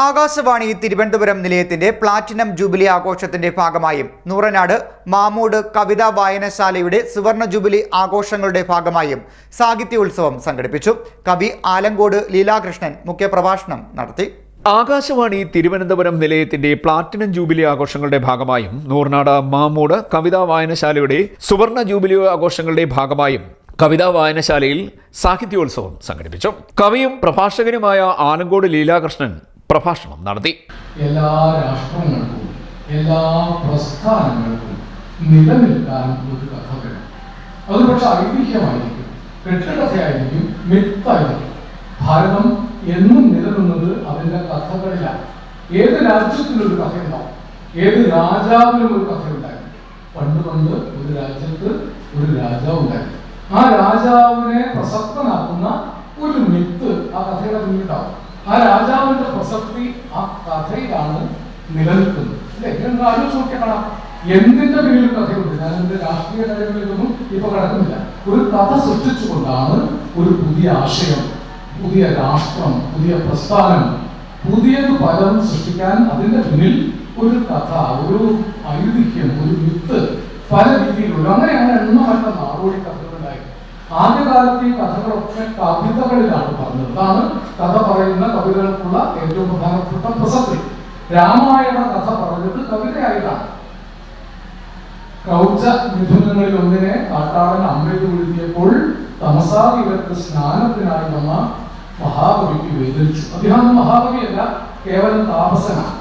ആകാശവാണി തിരുവനന്തപുരം നിലയത്തിന്റെ platinum jubilee ആഘോഷത്തിന്റെ ഭാഗമായും നൂറനാട് മാമൂട് കവിതാ വായനശാലയുടെ സുവർണ ജൂബിലി ആഘോഷങ്ങളുടെ ഭാഗമായും സാഹിത്യോത്സവം സംഘടിപ്പിച്ചു. കവി ആലങ്കോട് ലീലാകൃഷ്ണൻ മുഖ്യപ്രഭാഷണം നടത്തി. ആകാശവാണി തിരുവനന്തപുരം നിലയത്തിന്റെ പ്ലാറ്റിനം ജൂബിലി ആഘോഷങ്ങളുടെ ഭാഗമായും നൂർനാട് മാമൂട് കവിതാ വായനശാലയുടെ സുവർണ ജൂബിലി ആഘോഷങ്ങളുടെ ഭാഗമായും കവിതാ വായനശാലയിൽ സാഹിത്യോത്സവം സംഘടിപ്പിച്ചു. കവിയും പ്രഭാഷകനുമായ ആലങ്കോട് ലീലാകൃഷ്ണൻ പ്രഭാഷണം നടത്തി. എല്ലാ രാഷ്ട്രങ്ങൾക്കും എല്ലാ പ്രസ്ഥാനങ്ങൾക്കും നിലനിൽക്കാൻ ഒരു കഥ വേണം. അത് പക്ഷെ ഐതിഹ്യമായിരിക്കും കെട്ടുകഥയായിരിക്കും മിത്തായിരിക്കും. ഭാരതം എന്നും നിലനിന്നത് അതിന്റെ കഥകളിലാണ് ഏത് രാജ്യത്തിനൊരു ഒരു കഥയുണ്ടാവും? ഏത് രാജാവിനും ഒരു കഥയുണ്ടായിരുന്നു പണ്ട് പണ്ട് ഒരു രാജ്യത്ത് ഒരു രാജാവ് ഉണ്ടായിരുന്നു. ആ രാജാവിനെ പ്രസക്തനാക്കുന്ന ഒരു മിത്ത് ആ കഥയുടെ പിന്നിട്ടാവും ആ രാജാവിന്റെ പ്രസക്തി ആ കഥയിലാണ് നിലനിൽക്കുന്നത്. അല്ലെ? എന്തിന്റെ പേരിലും കഥയുണ്ട്? ഞാൻ എന്റെ രാഷ്ട്രീയ കാര്യങ്ങളിലൊന്നും ഇപ്പൊ കിടക്കുന്നില്ല. ഒരു കഥ സൃഷ്ടിച്ചുകൊണ്ടാണ് ഒരു പുതിയ ആശയം പുതിയ രാഷ്ട്രം പുതിയ പ്രസ്ഥാനം പുതിയത് പലതും സൃഷ്ടിക്കാൻ അതിന്റെ പിന്നിൽ ഒരു കഥ ഒരു ഐതിഹ്യം ഒരു വിത്ത് പല രീതിയിലുള്ള അങ്ങനെയാണ് എണ്ണമറ്റ നാടോടി കഥകളുണ്ടായി ആദ്യകാലത്ത് ഈ കഥകളൊക്കെ കവിതകളിലാണ് പറഞ്ഞത്. അതാണ് കഥ പറയുന്ന കവിതകൾക്കുള്ള ഏറ്റവും പ്രധാനപ്പെട്ട പ്രസക്തി. രാമായണ കഥ പറഞ്ഞത് കവിതയായിട്ടാണ്. കൗച മിഥുനങ്ങളിൽ ഒന്നിനെ കാട്ടാടൻ അമ്പെയ്ത് വീഴ്ത്തിയപ്പോൾ തമസാദിവർക്ക് സ്നാനത്തിനായി വന്ന മഹാകവിക്ക് വേദനിച്ചു. അദ്ദേഹം മഹാകവിയല്ല കേവലം താപസനാണ്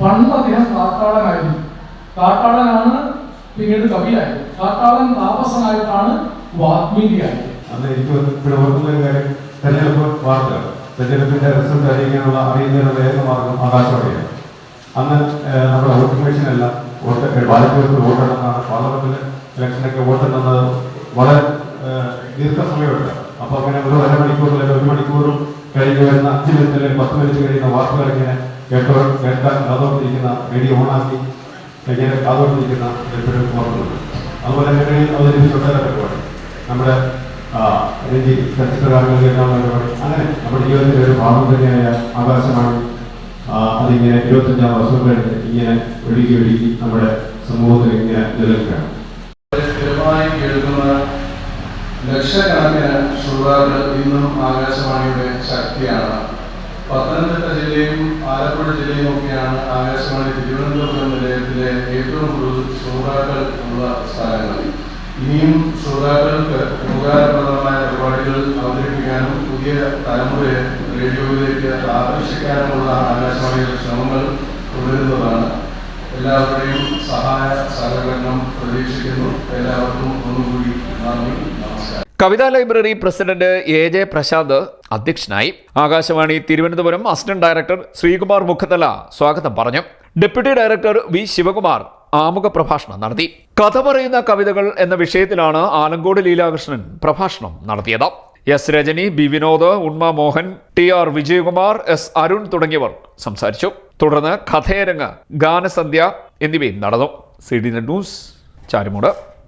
പണ്ട് അദ്ദേഹം കാട്ടാളനായിരുന്നു. കാട്ടാളനാണ് പിന്നീട് കവിയായത്. കാട്ടാളൻ താപസനായിട്ടാണ് വാത്മീകിയായത് അന്ന് എനിക്ക് ഇവിടെ ഓർക്കുന്ന ഒരു കാര്യം തെരഞ്ഞെടുപ്പ് വാർത്തകൾ തെരഞ്ഞെടുപ്പിന്റെ റിസൾട്ട് അറിയിക്കാനുള്ള അറിയുന്നതിനുള്ള ഏക മാർഗം ആകാശവാണിയാണ്. അന്ന് നമ്മുടെ വോട്ടിംഗ് മെഷീനെല്ലാം വോട്ട് ബാലറ്റുകൾക്ക് വോട്ടെണ്ണാണ് പാർലമെന്റിൽ ഇലക്ഷനൊക്കെ വോട്ടെണ്ണുന്നത് വളരെ ഏഹ്, ദീർഘസമയമുണ്ട്. അപ്പൊ അങ്ങനെ ഒരു അരമണിക്കൂർ അല്ലെങ്കിൽ ഒരു മണിക്കൂറും കഴിഞ്ഞ് വരുന്ന അഞ്ച് മിനിറ്റ് അല്ലെങ്കിൽ പത്ത് മിനിറ്റ് കഴിയുന്ന വാർത്തകൾ ഇങ്ങനെ കേട്ടോ കേൾക്കാൻ കാതോർത്തിരിക്കുന്ന റേഡിയോ ഓണാക്കി ഇങ്ങനെ കാതോർത്തിരിക്കുന്ന എപ്പോഴും ഓർക്കുന്നുണ്ട്. അതുപോലെ തന്നെ അവതരിപ്പിച്ച ഒട്ടേറെ പരിപാടി നമ്മുടെ രഞ്ജി പരിപാടി അങ്ങനെ നമ്മുടെ ജീവിതത്തിലെ ഒരു ഭാഗം തന്നെയായ ആകാശമാണ്. അതിങ്ങനെ ഇരുപത്തഞ്ചാം വർഷം കഴിഞ്ഞ് ഇങ്ങനെ ഒഴുകി ഒഴുകി നമ്മുടെ സമൂഹത്തിൽ ഇങ്ങനെ നിലനിൽക്കുകയാണ്. ലക്ഷക്കണക്കിന് ശ്രോതാക്കൾ ഇന്നും ആകാശവാണിയുടെ ശക്തിയാണ്. പത്തനംതിട്ട ജില്ലയും ആലപ്പുഴ ജില്ലയും ഒക്കെയാണ് ആകാശവാണി തിരുവനന്തപുരം നിലയത്തിലെ ഏറ്റവും കൂടുതൽ ശ്രോതാക്കൾ ഉള്ള സ്ഥലങ്ങൾ ഇനിയും ശ്രോതാക്കൾക്ക് ഉപകാരപ്രദമായ പരിപാടികൾ അവതരിപ്പിക്കാനും പുതിയ തലമുറയെ റേഡിയോയിലേക്ക് ആകർഷിക്കാനുമുള്ള ആകാശവാണിയുടെ ശ്രമങ്ങൾ തുടരുന്നതാണ്. എല്ലാവരുടെയും സഹായ സഹകരണം പ്രതീക്ഷിക്കുന്നു. എല്ലാവർക്കും ഒന്നുകൂടി നന്ദി നമസ്കാരം. Kavitha library president A J Prashanth അധ്യക്ഷനായി ആകാശവാണി തിരുവനന്തപുരം അസിസ്റ്റന്റ് ഡയറക്ടർ ശ്രീകുമാർ മുഖത്തല സ്വാഗതം പറഞ്ഞു. ഡെപ്യൂട്ടി ഡയറക്ടർ വി ശിവകുമാർ ആമുഖ പ്രഭാഷണം നടത്തി. കഥ പറയുന്ന കവിതകൾ എന്ന വിഷയത്തിലാണ് ആലങ്കോട് ലീലാകൃഷ്ണൻ പ്രഭാഷണം നടത്തിയത്. S Rajani B Vinod Unma Mohan T R Vijayakumar S Arun തുടങ്ങിയവർ സംസാരിച്ചു. തുടർന്ന് കഥയരങ്ങ് ഗാനസന്ധ്യ എന്നിവയും നടന്നു. C D news Charummood